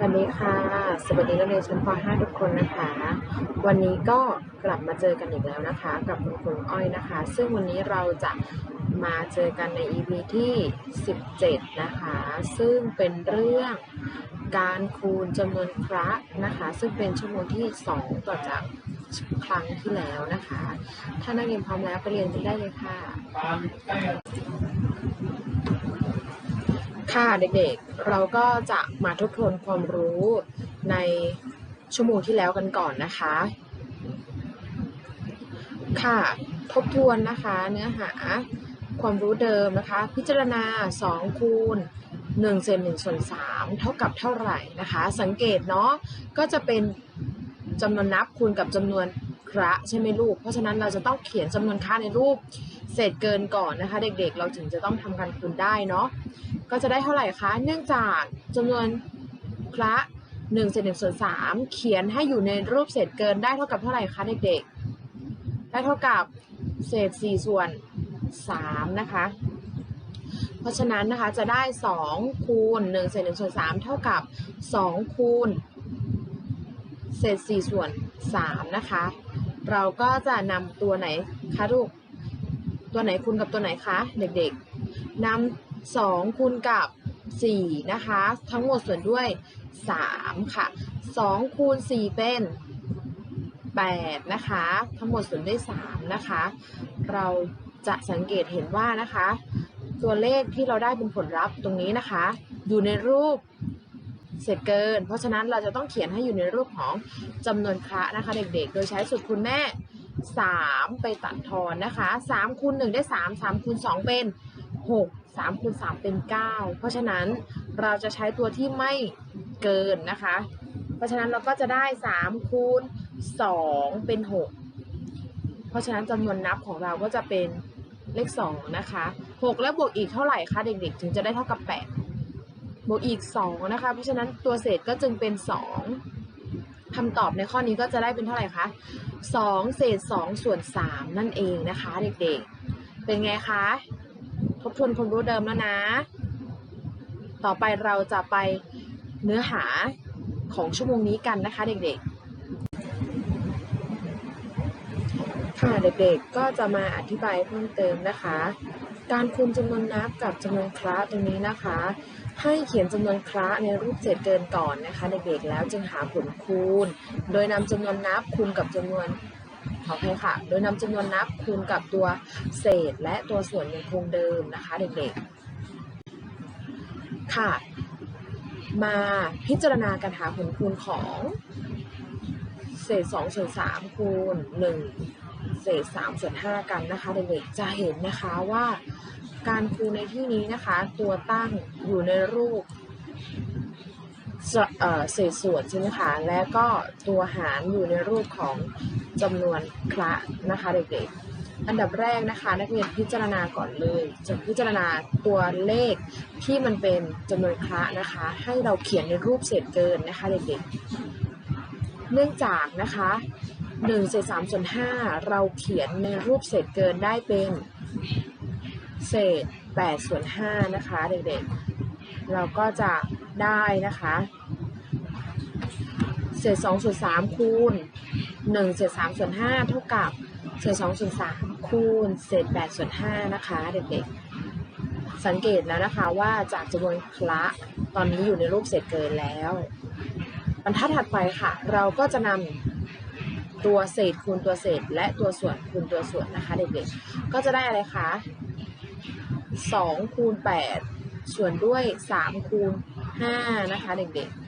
สวัสดีค่ะ สวัสดีนักเรียนชั้นป .5 ทุกคนนะคะ วันนี้ก็กลับมาเจอกันอีกแล้วนะคะ กับคุณครูอ้อยนะคะ ซึ่งวันนี้เราจะมาเจอกันใน EP ที่ 17 นะคะ ซึ่งเป็นเรื่องการคูณจำนวนคระนะคะ ซึ่งเป็นชั่วโมงที่ 2 ต่อจากครั้งที่แล้วนะคะ ถ้านักเรียนพร้อมแล้วไปเรียนกันได้เลยค่ะ ค่ะเด็กๆ เราก็จะมาทบทวนความรู้ในชั่วโมงที่แล้วกันก่อนนะคะ ค่ะทบทวนนะคะเนื้อหาความรู้เดิมนะคะ พิจารณา 2 คูณ1เศษ1ส่วน3เท่ากับเท่าไหร่นะคะ สังเกตเนาะก็จะเป็นจำนวนนับคูณกับจำนวนคระใช่ไหมลูก เพราะฉะนั้นเราจะต้องเขียนจำนวนค่าในรูปเศษเกินก่อนนะคะ เด็กๆ เราถึงจะต้องทำการคูณได้เนาะ ก็จะได้เท่าไหร่คะ เนื่องจากจำนวนคระ1เศษ1ส่วน3เขียนให้อยู่ในรูปเศษเกินได้เท่ากับเท่าไหร่คะเด็กๆ ได้เท่ากับเศษ 4 ส่วน 3 นะคะ เพราะฉะนั้นนะคะจะได้ 2 คูณ1เศษ1ส่วน3เท่ากับ 2 คูณเศษ 4 ส่วน 3 นะคะ เราก็จะนำตัวไหนคะลูก ตัวไหนคูณกับตัวไหนคะเด็กๆนำ 2คูณกับ4นะคะ ทั้งหมดส่วนด้วย 3 ค่ะ 2คูณ4เป็น 8 นะคะ ทั้งหมดส่วนด้วย 3 นะคะ เราจะสังเกตเห็นว่านะคะ ตัวเลขที่เราได้เป็นผลลัพธ์ตรงนี้นะคะ อยู่ในรูปเศษเกิน เพราะฉะนั้นเราจะต้องเขียนให้อยู่ในรูปของจำนวนคระนะคะ เด็กๆ โดยใช้สูตรคูณแม่ 3 ไปตัดทอนนะคะ3คูณ1ได้ 3 3คูณ2เป็น 6 3คูณ3เป็น 9 เพราะฉะนั้นเราจะใช้ตัวที่ไม่เกินนะคะ เพราะฉะนั้นเราก็จะได้3คูณ2เป็น 6 เพราะฉะนั้นจำนวนนับของเราก็จะเป็นเลข2นะคะ 6 แล้วบวกอีกเท่าไหร่คะเด็กๆ ถึงจะได้เท่ากับ 8 บวกอีก 2 นะคะ เพราะฉะนั้นตัวเศษก็จึงเป็น 2คำตอบในข้อนี้ก็จะได้เป็นเท่าไหร่คะ 2 เศษ 2 ส่วน 3 นั่นเองนะคะ เด็กๆ เป็นไงคะ ทบทวนความรู้เดิมแล้วนะ ต่อไปเราจะไปเนื้อหาของชั่วโมงนี้กันนะคะเด็กๆ ค่ะเด็กๆ ก็จะมาอธิบายเพิ่มเติมนะคะ การคูณจำนวนนับกับจำนวนคระตรงนี้นะคะ ให้เขียนจำนวนคระในรูปเศษเกินก่อนนะคะเด็กๆ แล้วจึงหาผลคูณ โดยนำจำนวนนับคูณกับจำนวน ขออภัยค่ะ โดยนำจำนวนนับคูณกับตัวเศษและตัวส่วนยังคงเดิมนะคะเด็กๆ ค่ะ มาพิจารณาการหาผลคูณของเศษ2ส่วน3คูณ 1 เศษ3ส่วน5กันนะคะเด็กๆ จะเห็นนะคะว่าการคูณในที่นี้นะคะ ตัวตั้งอยู่ในรูป เเศษส่วนใช่ไหมคะ และก็ตัวหารอยู่ในรูปของจำนวนคระนะคะเด็กๆ อันดับแรกนะคะ นักเรียนพิจารณาก่อนเลยจะพิจารณาตัวเลขที่มันเป็นจำนวนคระนะคะ ให้เราเขียนในรูปเศษเกินนะคะเด็กๆ เนื่องจากนะคะ1เศษ3ส่วน5เราเขียนในรูปเศษเกินได้เป็น เศษ8ส่วน5นะคะเด็กๆ เราก็จะได้นะคะเศษ2ส่วน3คูณ1เศษ3ส่วน5เท่ากับเศษ2ส่วน3คูณเศษ8ส่วน5นะคะเด็กๆ สังเกตแล้วนะคะว่าจากจำนวนคละตอนนี้อยู่ในรูปเศษเกินแล้ว บรรทัดถัดไปค่ะ เราก็จะนำตัวเศษคูณตัวเศษ และตัวส่วนคูณตัวส่วนนะคะเด็กๆ ก็จะได้อะไรคะ2คูณ8 ส่วนด้วย 3 คูณ 5 นะคะเด็กๆ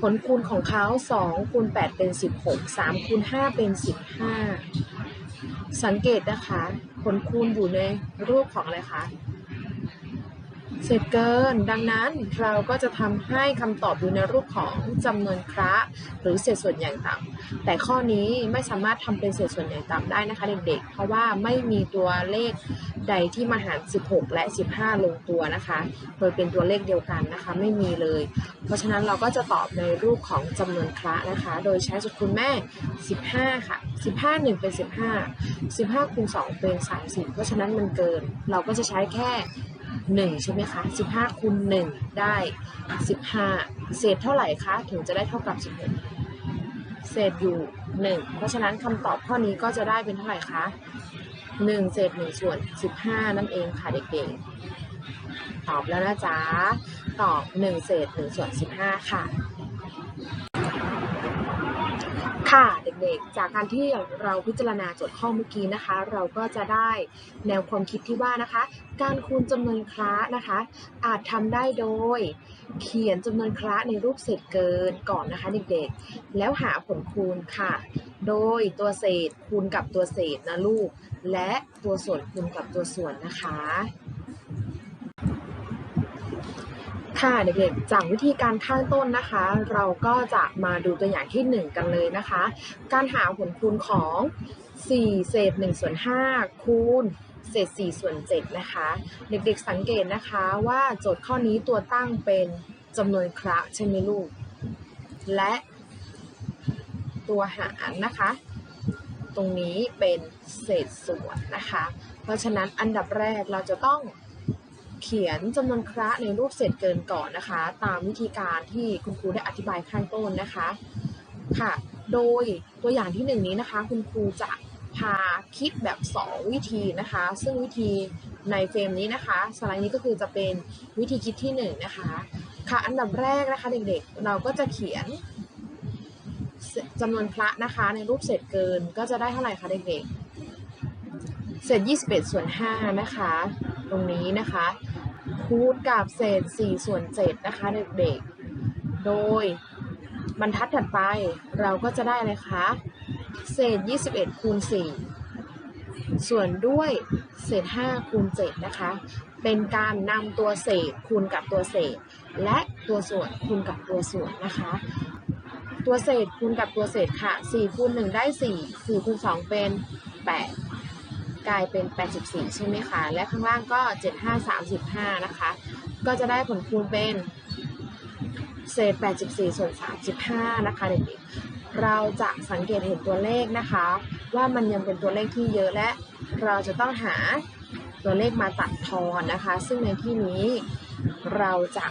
ผลคูณของเขา 2 คูณ 8 เป็น 16 3 คูณ 5 เป็น 15 สังเกตนะคะ ผลคูณอยู่ในรูปของอะไรคะ เศษเกิน ดังนั้นเราก็จะทำให้คำตอบอยู่ในรูปของจำนวนคระหรือเศษส่วนอย่างต่ำแต่ข้อนี้ไม่สามารถทำเป็นเศษส่วนอย่างต่ำได้นะคะเด็กๆ เพราะว่าไม่มีตัวเลขใดที่มาหาร 16 และ 15 ลงตัวนะคะ โดยเป็นตัวเลขเดียวกันนะคะ ไม่มีเลย เพราะฉะนั้นเราก็จะตอบในรูปของจำนวนคระนะคะ โดยใช้สูตรคูณแม่ 15 ค่ะ 15 1 เป็น 15 15คูณ2เป็น 30 เพราะฉะนั้นมันเกิน เราก็จะใช้แค่ 1 ใช่ไหมคะ 15คูณ1ได้ 15 เศษเท่าไหร่คะ ถึงจะได้เท่ากับ 16 เศษอยู่ 1 เพราะฉะนั้นคำตอบข้อนี้ก็จะได้เป็นเท่าไหร่คะ 1 เศษ 1 ส่วน 15 นั่นเองค่ะเด็กๆ ตอบแล้วนะจ๊ะ ตอบ 1 เศษ 1 ส่วน 15 ค่ะ ค่ะเด็กๆ จากการที่เราพิจารณาโจทย์ข้อเมื่อกี้นะคะ เราก็จะได้แนวความคิดที่ว่านะคะ การคูณจำนวนคละนะคะ อาจทำได้โดย เขียนจำนวนคละในรูปเศษเกินก่อนนะคะเด็กๆ แล้วหาผลคูณค่ะ โดยตัวเศษคูณกับตัวเศษนะลูก และตัวส่วนคูณกับตัวส่วนนะคะ ค่ะเด็กๆ จากวิธีการข้างต้นนะคะ เราก็จะมาดูตัวอย่างที่ 1 กันเลยนะคะ การหาผลคูณของ 4 เศษ1ส่วน5คูณเศษ4ส่วน7นะคะ เด็กๆสังเกตนะคะว่าโจทย์ข้อนี้ตัวตั้งเป็นจำนวนคระใช่ไหมลูก และตัวหารนะคะ ตรงนี้เป็นเศษส่วนนะคะ เพราะฉะนั้นอันดับแรกเราจะต้อง เขียนจำนวนคระในรูปเศษเกินก่อนนะคะ ตามวิธีการที่คุณครูได้อธิบายข้างต้นนะคะค่ะ โดยตัวอย่างที่หนึ่งนี้นะคะ คุณครูจะพาคิดแบบ 2 วิธีนะคะ ซึ่งวิธีในเฟรมนี้นะคะ สไลด์นี้ก็คือจะเป็นวิธีคิดที่1นงนะคะ ค่ะ อันดับแรกนะคะเด็กๆ เราก็จะเขียนจำนวนพระนะคะ ในรูปเศษเกินก็จะได้เท่าไหร่คะเด็กๆ เศษ 21 ส่วน 5 นะคะ ตรงนี้นะคะคูณกับเศษ 4 ส่วน 7 นะคะเด็กๆ โดยบรรทัดถัดไปเราก็จะได้อะไรคะเศษ 21 คูณ 4 ส่วนด้วยเศษ 5 คูณ 7 นะคะ เป็นการนำตัวเศษคูณกับตัวเศษ และตัวส่วนคูณกับตัวส่วนนะคะ ตัวเศษคูณกับตัวเศษค่ะ 4 คูณ 1 ได้ 4 4 คูณ 2 เป็น 8 กลายเป็น 84 ใช่ไหมคะ และข้างล่างก็ 75 35 นะคะ ก็จะได้ผลคูณเป็นเศษ 84 ส่วน 35 นะคะเด็กๆ เราจะสังเกตเห็นตัวเลขนะคะ ว่ามันยังเป็นตัวเลขที่เยอะและ เราจะต้องหาตัวเลขมาตัดทอนนะคะ ซึ่งในที่นี้เราจะ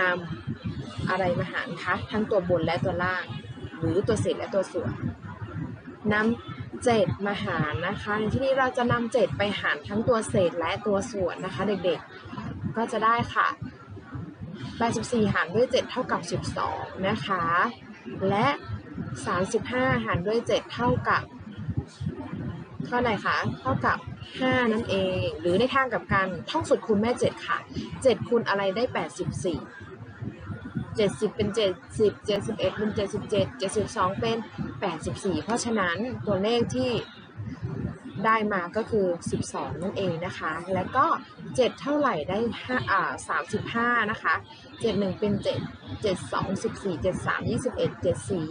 นำอะไรมาหารคะทั้งตัวบนและตัวล่าง หรือตัวเศษและตัวส่วนนำ เจ็ดมาหารนะคะในที่นี้เราจะนำเจ็ดไปหารทั้งตัวเศษและตัวส่วนนะคะ เด็กๆ ก็จะได้ค่ะ 84 หารด้วย 7 เท่ากับ 12 นะคะ และ 35 หารด้วย 7 เท่ากับเท่าไหร่คะเท่ากับ 5 นั่นเอง หรือในทางกับการท่องสูตรคูณแม่ 7 ค่ะ 7คูณอะไรได้ 84 70 เป็น 70 71 เป็น 77 72 เป็น 84 เพราะฉะนั้นตัวเลขที่ได้มาก็คือ 12 นั่นเองนะคะ แล้วก็ 7 เท่าไหร่ได้5อ่า35 นะคะ 71 เป็น 7 72 14 73 21 74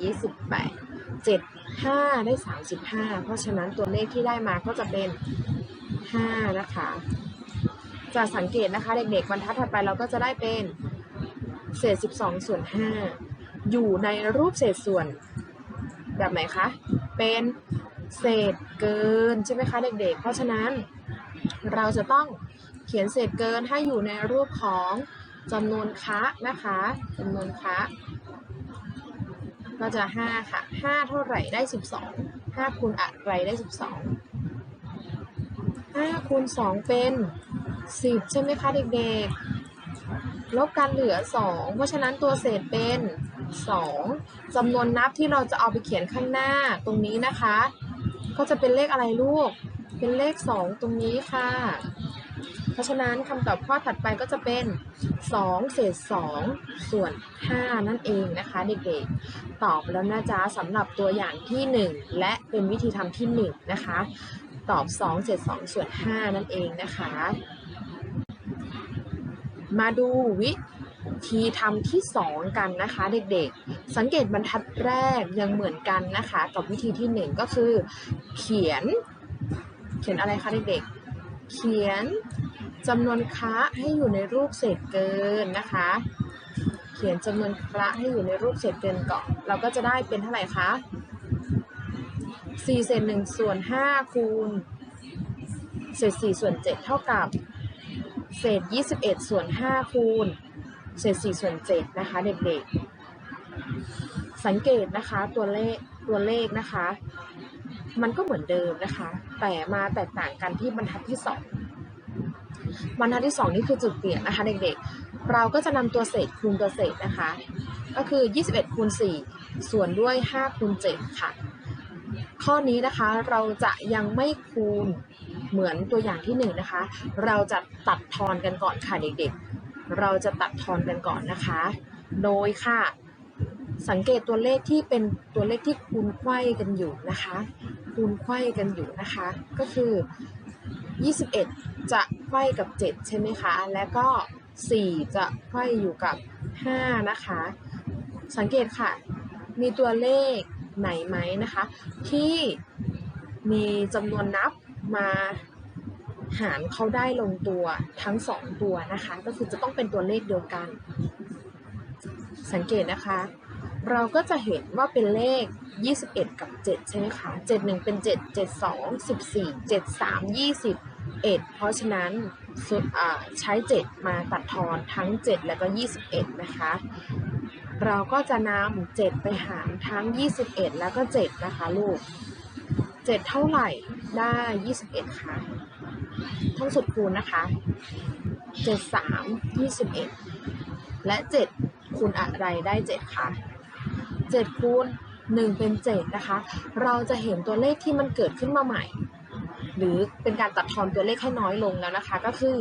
28 75 ได้ 35 เพราะฉะนั้นตัวเลขที่ได้มาก็จะเป็น 5 นะคะ จะสังเกตนะคะเด็กๆบรรทัดถัดไปเราก็จะได้เป็น เศษ 12 ส่วน 5 อยู่ในรูปเศษส่วน แบบไหนคะ เป็นเศษเกินใช่ไหมคะเด็กๆ เพราะฉะนั้นเราจะต้องเขียนเศษเกินให้อยู่ในรูปของจำนวนคะนะคะจำนวนคะก็จะ 5 ค่ะ 5 เท่าไหร่ได้ 12 5คูณอะไรได้ 12 5คูณ2เป็น 10 ใช่ไหมคะเด็กๆ ลบกันเหลือ 2 เพราะฉะนั้นตัวเศษเป็น 2จำนวนนับที่เราจะเอาไปเขียนข้างหน้าตรงนี้นะคะ ก็จะเป็นเลขอะไรลูก เป็นเลข 2 ตรงนี้ค่ะ เพราะฉะนั้นคำตอบข้อถัดไปก็จะเป็น 2 เศษ 2 ส่วน 5 นั่นเองนะคะเด็กๆ ตอบแล้วนะจ๊ะสำหรับตัวอย่างที่ 1 และเป็นวิธีทำที่ 1 นะคะ ตอบ 2 เศษ 2 ส่วน 5 นั่นเองนะคะ มาดูวิธีทำที่ 2 กันนะคะเด็กๆ สังเกตบรรทัดแรกยังเหมือนกันนะคะ กับวิธีที่ 1 ก็คือ เขียน เขียนอะไรคะเด็กๆ เขียนจำนวนคะให้อยู่ในรูปเศษเกินนะคะ เขียนจำนวนคะให้อยู่ในรูปเศษเกินก่อนเราก็จะได้เป็นเท่าไหร่คะ4เศษ1ส่วน5คูณเศษ4ส่วน7เท่ากับ เศษ 21 ส่วน 5 คูณ เศษ 4 ส่วน 7 นะคะ เด็กๆ สังเกตนะคะตัวเลขตัวเลขนะคะ มันก็เหมือนเดิมนะคะ แต่มาแตกต่างกันที่บรรทัดที่ 2 บรรทัดที่ 2 นี่คือจุดเปลี่ยนนะคะเด็กๆ เราก็จะนำตัวเศษคูณตัวเศษนะคะ ก็คือ 21 คูณ 4 ส่วนด้วย 5 คูณ 7 ค่ะ ข้อนี้นะคะเราจะยังไม่คูณ เหมือนตัวอย่างที่1นงนะคะ เราจะตัดทอนกันก่อนค่ะเด็กๆ เราจะตัดทอนกันก่อนนะคะ โดยค่ะ สังเกตตัวเลขที่เป็นตัวเลขที่คูณไขว้กันอยู่นะคะ คูณไขว้กันอยู่นะคะ ก็คือ 21 จะไขว้กับ 7 ใช่ไหมคะ และก็ 4 จะไขว้อยู่กับ 5 นะคะ สังเกตค่ะ มีตัวเลขไหนไหมนะคะ ที่มีจำนวนนับ มาหารเขาได้ลงตัวทั้ง2ตัวนะคะ ก็คือจะต้องเป็นตัวเลขเดียวกัน สังเกตนะคะ เราก็จะเห็นว่าเป็นเลข 21 กับ 7 ใช่ไหมคะ 71 เป็น 7 72 14 73 21 เพราะฉะนั้นใช้ 7 มาตัดทอนทั้ง 7 แล้วก็ 21 นะคะ เราก็จะนำ7ไปหารทั้ง 21 แล้วก็ 7 นะคะลูก 7 เท่าไหร่ ได้ 21 ค่ะทั้งสุดคูณนะคะ 7 3 21 และ 7 คูณอะไรได้ 7 ค่ะ 7 คูณ 1 เป็น 7 นะคะ เราจะเห็นตัวเลขที่มันเกิดขึ้นมาใหม่ หรือเป็นการตัดทอนตัวเลขให้น้อยลงแล้วนะคะ ก็คือ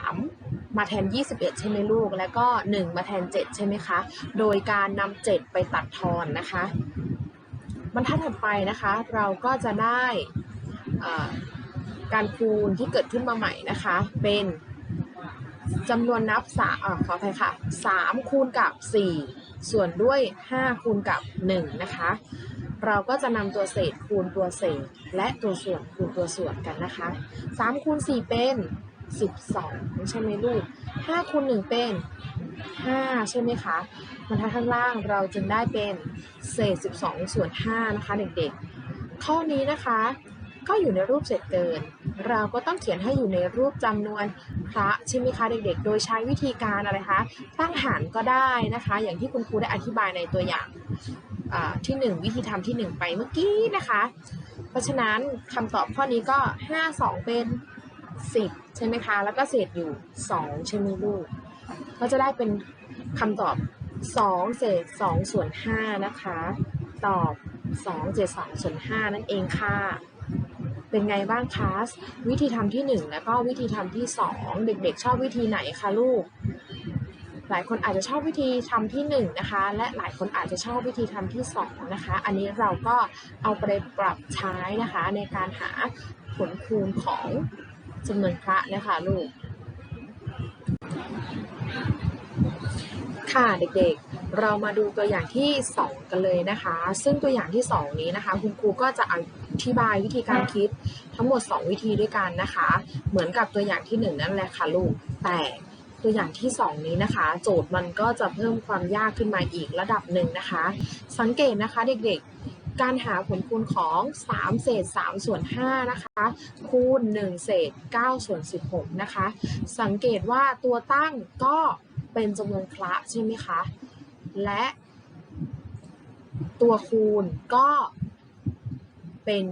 3 มาแทน 21 ใช่ไหมลูก แล้วก็ 1 มาแทน 7 ใช่ไหมคะ โดยการนำ7ไปตัดทอนนะคะ รรทัดถัดไปนะคะ เราก็จะได้การคูณที่เกิดขึ้นมาใหม่นะคะ เป็นจำนวนนับสาอ่าขออภัยค่ะ3คูณกับ 4 ส่วนด้วย 5 คูณกับ 1 นะคะ เราก็จะนำตัวเศษคูณตัวเศษ และตัวส่วนคูณตัวส่วนกันนะคะ3คูณ4เป็น 12 ใช่ไหมลูก5คูณ1เป็น 5 ใช่ไหมคะ บรรทัดข้างล่างเราจึงได้เป็นเศษ 12 ส่วน 5 นะคะเด็กๆ ข้อนี้นะคะก็อยู่ในรูปเศษเกิน เราก็ต้องเขียนให้อยู่ในรูปจำนวนพระใช่ไหมคะเด็กๆ โดยใช้วิธีการอะไรคะ ตั้งหารก็ได้นะคะ อย่างที่คุณครูได้อธิบายในตัวอย่างอ่าที่ 1 วิธีทำที่ 1 ไปเมื่อกี้นะคะ เพราะฉะนั้นคำตอบข้อนี้ก็ 5 2 เป็น 10 ใช่ไหมคะ แล้วก็เศษอยู่ 2 ใช่ไหมลูก ก็จะได้เป็นคำตอบ 2 เศษ 2 ส่วน 5 นะคะ ตอบ 2 เศษ 2 ส่วน 5 นั่นเองค่ะ เป็นไงบ้างคะวิธีทำที่ 1 แล้วก็วิธีทำที่ 2 เด็กๆ ชอบวิธีไหนคะลูก หลายคนอาจจะชอบวิธีทำที่ 1 นะคะ และหลายคนอาจจะชอบวิธีทำที่ 2 นะคะ อันนี้เราก็เอาไปปรับใช้นะคะในการหาผลคูณของ จำนวนพระนะคะลูก ค่ะเด็กๆ เรามาดูตัวอย่างที่ 2 กันเลยนะคะ ซึ่งตัวอย่างที่ 2 นี้นะคะคุณครูก็จะอธิบายวิธีการคิดทั้งหมด 2 วิธีด้วยกันนะคะ เหมือนกับตัวอย่างที่ 1 นั่นแหละค่ะลูก แต่ตัวอย่างที่ 2 นี้นะคะ โจทย์มันก็จะเพิ่มความยากขึ้นมาอีกระดับหนึ่งนะคะ สังเกตนะคะเด็กๆ การหาผลคูณของ 3 เศษ 3 ส่วน 5 นะคะ คูณ 1 เศษ 9 ส่วน 16 นะคะ สังเกตว่าตัวตั้งก็เป็นจำนวนคละใช่ไหมคะ และตัวคูณก็เป็น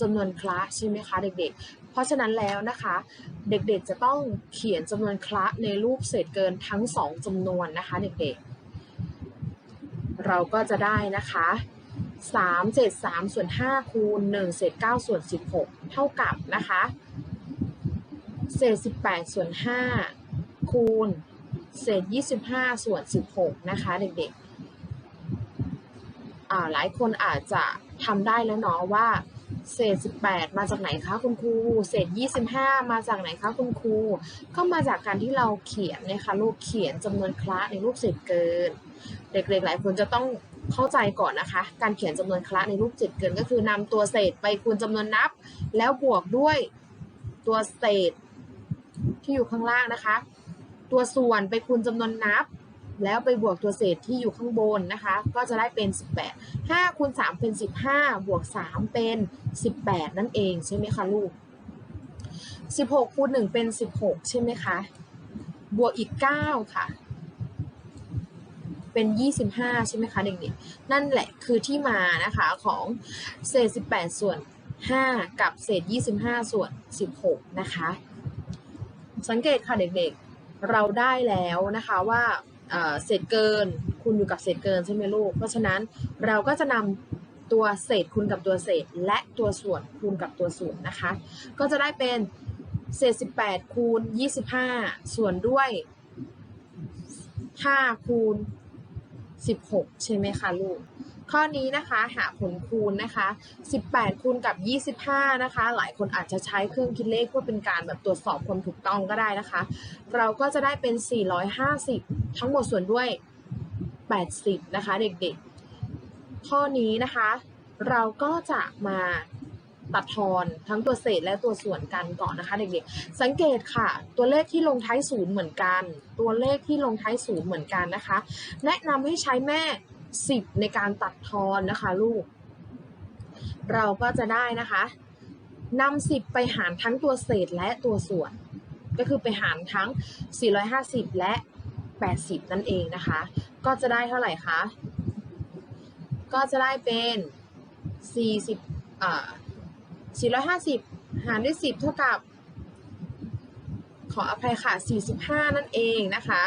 จำนวนคละใช่ไหมคะเด็กๆ เพราะฉะนั้นแล้วนะคะ เด็กๆจะต้องเขียนจำนวนคละในรูปเศษเกินทั้งสองจำนวนนะคะเด็กๆ เราก็จะได้นะคะ 3เศษ3ส่วน5คูณ1เศษ9ส่วน16เท่ากับนะคะเศษ18ส่วน5คูณเศษ25ส่วน16นะคะเด็กๆอาหลายคนอาจจะทำได้แล้วเนาะว่าเศษ 18 มาจากไหนคะคุณครู เศษ 25 มาจากไหนคะคุณครู ก็มาจากการที่เราเขียนนะคะลูกเขียนจำนวนคละในรูปเศษเกิน เด็กๆหลายคนจะต้อง เข้าใจก่อนนะคะ การเขียนจำนวนคละในรูปเศษเกินก็คือนำตัวเศษไปคูณจำนวนนับ แล้วบวกด้วยตัวเศษที่อยู่ข้างล่างนะคะ ตัวส่วนไปคูณจำนวนนับ แล้วไปบวกตัวเศษที่อยู่ข้างบนนะคะ ก็จะได้เป็น 18 5คูณ3เป็น 15 บวก 3 เป็น 18 นั่นเองใช่ไหมคะลูก 16คูณ1เป็น 16 ใช่ไหมคะ บวกอีก 9 ค่ะ เป็น 25 ใช่ไหมคะเด็กๆ นั่นแหละคือที่มานะคะของเศษ 18 ส่วน 5 กับเศษ 25 ส่วน 16 นะคะ สังเกตค่ะเด็กๆ เราได้แล้วนะคะว่าเศษเกินคูณอยู่กับเศษเกินใช่ไหมลูก เพราะฉะนั้นเราก็จะนำตัวเศษคูณกับตัวเศษ และตัวส่วนคูณกับตัวส่วนนะคะ ก็จะได้เป็นเศษ 18คูณ25 ส่วนด้วย5คูณ 16 ใช่ไหมคะลูก ข้อนี้นะคะหาผลคูณนะคะ 18 คูณกับ 25 นะคะ หลายคนอาจจะใช้เครื่องคิดเลขเพื่อเป็นการแบบตรวจสอบความถูกต้องก็ได้นะคะ เราก็จะได้เป็น 450 ทั้งหมดส่วนด้วย 80 นะคะเด็กๆ ข้อนี้นะคะ เราก็จะมา ตัดทอนทั้งตัวเศษและตัวส่วนกันก่อนนะคะเด็กๆ สังเกตค่ะ ตัวเลขที่ลงท้ายศูนย์เหมือนกัน ตัวเลขที่ลงท้ายศูนย์เหมือนกันนะคะ แนะนำให้ใช้แม่ 10 ในการตัดทอนนะคะลูก เราก็จะได้นะคะนำ10 ไปหารทั้งตัวเศษและตัวส่วน ก็คือไปหารทั้ง 450 และ 80 นั่นเองนะคะ ก็จะได้เท่าไหร่คะก็จะได้เป็น 40อ่า 450 หารด้วย 10 เท่ากับ ขออภัยค่ะ 45 นั่นเองนะคะ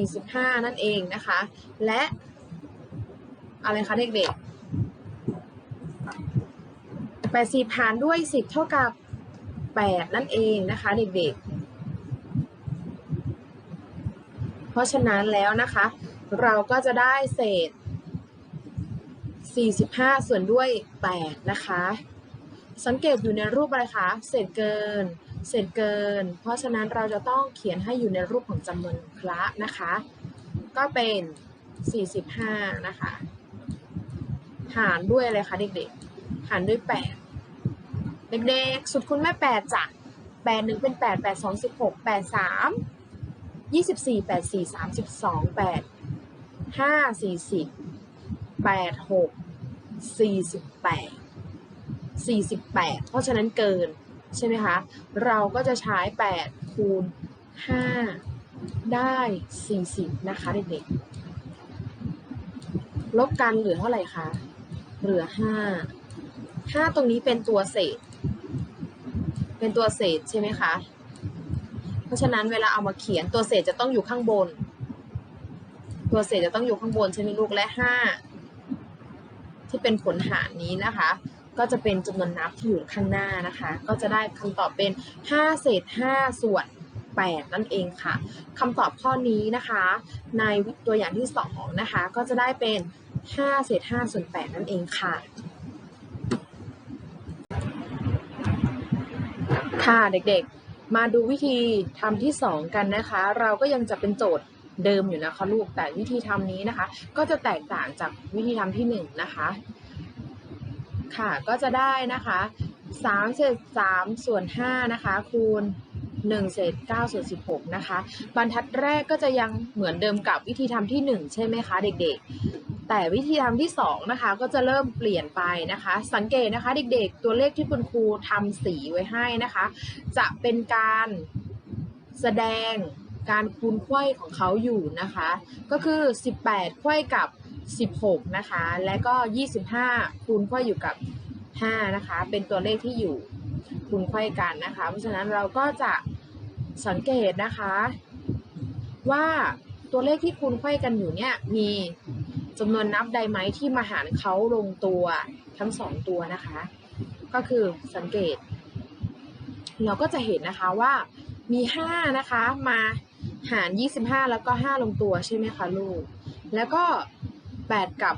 45 นั่นเองนะคะ และอะไรคะเด็กๆ 80 หารด้วย 10 เท่ากับ 8 นั่นเองนะคะเด็กๆเพราะฉะนั้นแล้วนะคะ เราก็จะได้เศษ 45 ส่วนด้วย 8 นะคะ สังเกตอยู่ในรูปอะไรคะเศษเกิน เศษเกิน เพราะฉะนั้นเราจะต้องเขียนให้อยู่ในรูปของจำนวนคละนะคะ ก็เป็น 45 นะคะ หารด้วยอะไรคะเด็กๆ หารด้วย 8 เด็กๆ สุดคุณแม่ 8จ้ะ8 1 เป็น 8 8 2 16 8 3 24 8 4 32 8 5 40 8 6 48 48 เพราะฉะนั้นเกินใช่ไหมคะ เราก็จะใช้ 8 คูณ 5 ได้ 40 นะคะเด็กๆ ลบกันเหลือเท่าไหร่คะ เหลือ 5 5 ตรงนี้เป็นตัวเศษ เป็นตัวเศษใช่ไหมคะ เพราะฉะนั้นเวลาเอามาเขียนตัวเศษจะต้องอยู่ข้างบน ตัวเศษจะต้องอยู่ข้างบนใช่ไหมลูก และ 5 ที่เป็นผลหารนี้นะคะ ก็จะเป็นจำนวนนับที่อยู่ข้างหน้านะคะ ก็จะได้คำตอบเป็น 5 เศษ 5 ส่วน 8 นั่นเองค่ะคำตอบข้อนี้นะคะ ในตัวอย่างที่ 2 นะคะ ก็จะได้เป็น 5 เศษ 5 ส่วน 8 นั่นเองค่ะค่ะเด็กๆ มาดูวิธีทำที่ 2 กันนะคะ เราก็ยังจะเป็นโจทย์ เดิมอยู่นะคะลูก แต่วิธีทำนี้นะคะ ก็จะแตกต่างจากวิธีทำที่1นะคะ ค่ะก็จะได้นะคะ3เศษ3ส่วน5นะคะคูณ1เศษ9ส่วน16นะคะบรรทัดแรกก็จะยังเหมือนเดิมกับวิธีทำที่ 1 ใช่ไหมคะเด็กๆ แต่วิธีทำที่2นะคะก็จะเริ่มเปลี่ยนไปนะคะ สังเกตนะคะเด็กๆ ตัวเลขที่คุณครูทำสีไว้ให้นะคะ จะเป็นการแสดง การคูณไขว้ของเขาอยู่นะคะ ก็คือ 18ไขว้กับ 16 นะคะ และก็ 25 คูณไขว้อยู่กับ 5 นะคะ เป็นตัวเลขที่อยู่คูณไขว้กันนะคะ เพราะฉะนั้นเราก็จะสังเกตนะคะ ว่าตัวเลขที่คูณไขว้กันอยู่เนี่ยมีจำนวนนับใดไหมที่มาหารเขาลงตัวทั้งสองตัวนะคะ ก็คือสังเกต เราก็จะเห็นนะคะว่ามี 5 นะคะมา หาร 25 แล้วก็ 5 ลงตัวใช่ไหมคะลูก แล้วก็ 8 กับ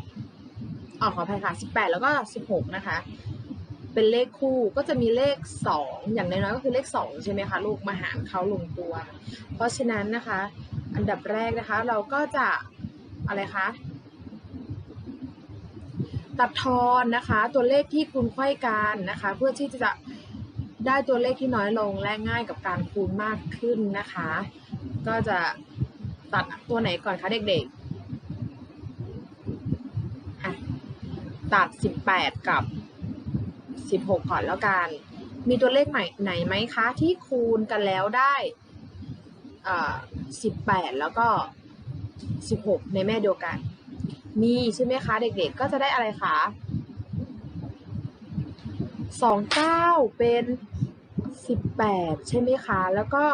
อ๋อขออภัยค่ะ18 แล้วก็ 16 นะคะ เป็นเลขคู่ก็จะมีเลข 2 อย่างน้อยๆก็คือเลข 2 ใช่ไหมคะลูกมาหารเขาลงตัว เพราะฉะนั้นนะคะ อันดับแรกนะคะเราก็จะอะไรคะตัดทอนนะคะตัวเลขที่คูณไขว้กันนะคะ เพื่อที่จะได้ตัวเลขที่น้อยลงและง่ายกับการคูณมากขึ้นนะคะ ก็จะตัดตัวไหนก่อนคะเด็กๆ ตัด 18 กับ 16 ก่อนแล้วกัน มีตัวเลขใหม่ไหนไหมคะที่คูณกันแล้วได้อ่าสิบแปดแล้วก็สิบหกในแม่เดียวกัน มีใช่ไหมคะเด็กๆ ก็จะได้อะไรคะสองเก้าเป็นสิบแปดใช่ไหมคะ แล้วก็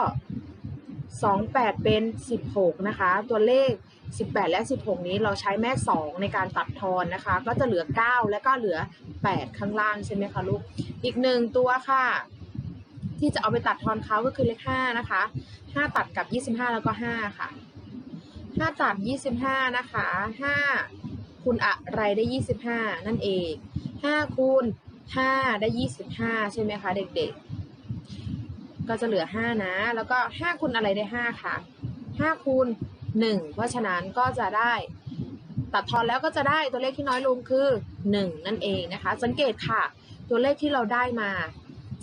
สองแปดเป็นสิบหกนะคะ ตัวเลขสิบแปดและสิบหกนี้เราใช้แม่สองในการตัดทอนนะคะ ก็จะเหลือเก้าแล้วก็เหลือแปดข้างล่างใช่ไหมคะลูก อีกหนึ่งตัวค่ะ ที่จะเอาไปตัดทอนเขาก็คือเลขห้านะคะห้าตัดกับยี่สิบห้าแล้วก็ห้าค่ะห้าตัดยี่สิบห้านะคะห้าคูณอะไรได้ยี่สิบห้านั่นเองห้าคูณห้าได้ยี่สิบห้าใช่ไหมคะเด็กๆ ก็จะเหลือห้านะ แล้วก็ห้าคูณอะไรได้ห้าค่ะห้าคูณหนึ่งเพราะฉะนั้นก็จะได้ ตัดทอนแล้วก็จะได้ตัวเลขที่น้อยลงคือ 1 นั่นเองนะคะ สังเกตค่ะ ตัวเลขที่เราได้มา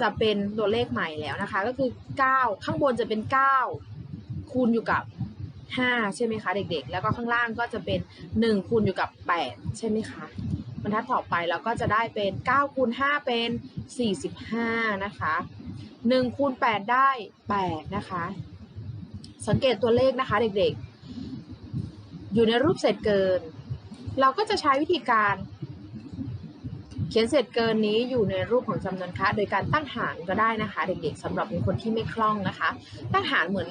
จะเป็นตัวเลขใหม่แล้วนะคะ ก็คือ 9 ข้างบนจะเป็น 9 คูณอยู่กับ 5 ใช่ไหมคะ เด็กๆ แล้วก็ข้างล่างก็จะเป็น 1 คูณอยู่กับ 8 ใช่ไหมคะบรรทัดต่อไปเราก็จะได้เป็น9คูณ5เป็น 45 นะคะ 1คูณ8ได้8นะคะ สังเกตตัวเลขนะคะเด็กๆ อยู่ในรูปเศษเกิน เราก็จะใช้วิธีการ เขียนเศษเกินนี้อยู่ในรูปของจำนวนคะ โดยการตั้งหารก็ได้นะคะ เด็กๆสำหรับคนที่ไม่คล่องนะคะ ตั้งหารเหมือน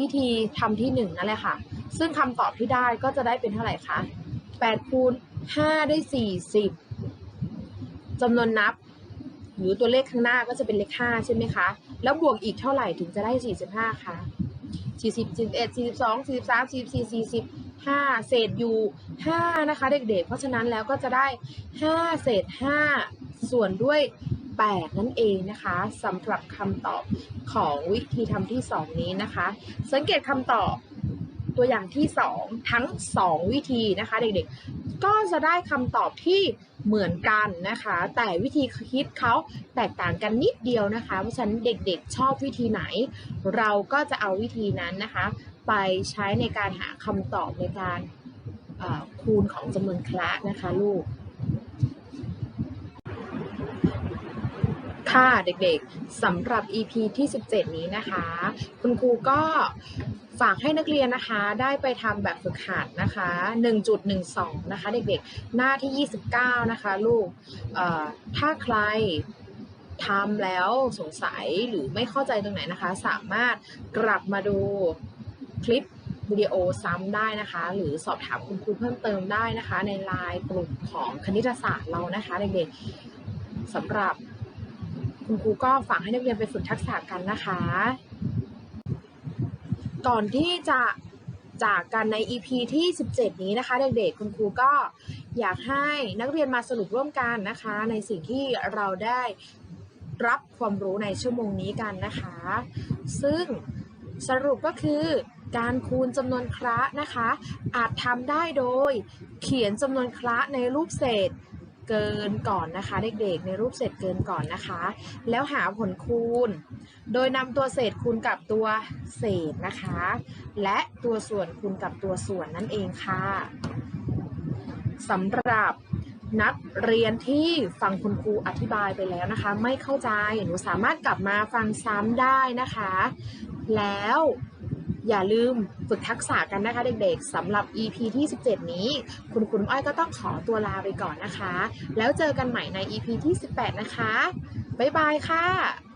วิธีทำที่หนึ่งนั่นแหละค่ะ ซึ่งคำตอบที่ได้ก็จะได้เป็นเท่าไหร่คะ8คูณ5ได้ 40จำนวนนับ หรือตัวเลขข้างหน้าก็จะเป็นเลข5ใช่ไหมคะ แล้วบวกอีกเท่าไหร่ถึงจะได้ 45คะ40 41 42 43 44 40 5เศษอยู่5นะคะ เด็กๆ เพราะฉะนั้นแล้วก็จะได้ 5 เศษ 5 ส่วนด้วย 8 นั่นเองนะคะสำหรับคำตอบของวิธีทำที่ 2 นี้นะคะ สังเกตคำตอบตัวอย่างที่ 2 ทั้ง 2 วิธีนะคะ เด็กๆ ก็จะได้คำตอบที่ เหมือนกันนะคะ แต่วิธีคิดเขาแตกต่างกันนิดเดียวนะคะ เพราะฉะนั้นเด็กๆชอบวิธีไหน เราก็จะเอาวิธีนั้นนะคะ ไปใช้ในการหาคำตอบในการคูณของจำนวนคละนะคะลูก ค่ะเด็กๆสำหรับ EP ที่ 17 นี้นะคะ คุณครูก็ฝากให้นักเรียนนะคะได้ไปทำแบบฝึกหัดนะคะ 1.12 นะคะ เด็กๆ หน้าที่ 29 นะคะ ลูกถ้าใครทำแล้วสงสัยหรือไม่เข้าใจตรงไหนนะคะ สามารถกลับมาดูคลิปวิดีโอซ้ำได้นะคะ หรือสอบถามคุณครูเพิ่มเติมได้นะคะ ในไลน์กลุ่มของคณิตศาสตร์เรานะคะ เด็กๆสำหรับ คุณครูก็ฝากให้นักเรียนไปฝึกทักษะกันนะคะ ก่อนที่จะจากกันใน EP ที่ 17 นี้นะคะ เด็กๆ คุณครูก็อยากให้นักเรียนมาสรุปร่วมกันนะคะ ในสิ่งที่เราได้รับความรู้ในชั่วโมงนี้กันนะคะ ซึ่งสรุปก็คือการคูณจำนวนคระนะคะ อาจทำได้โดยเขียนจำนวนคระในรูปเศษ เกินก่อนนะคะ เด็กๆ ในรูปเศษเกินก่อนนะคะ แล้วหาผลคูณ โดยนำตัวเศษคูณกับตัวเศษนะคะ และตัวส่วนคูณกับตัวส่วนนั่นเองค่ะสำหรับนักเรียนที่ฟังคุณครูอธิบายไปแล้วนะคะ ไม่เข้าใจหนูสามารถกลับมาฟังซ้ำได้นะคะ แล้ว อย่าลืมฝึกทักษะกันนะคะเด็กๆสำหรับ EP ที่ 17 นี้ คุณคุณอ้อยก็ต้องขอตัวลาไปก่อนนะคะ แล้วเจอกันใหม่ใน EP ที่ 18 นะคะ บ๊ายบายค่ะ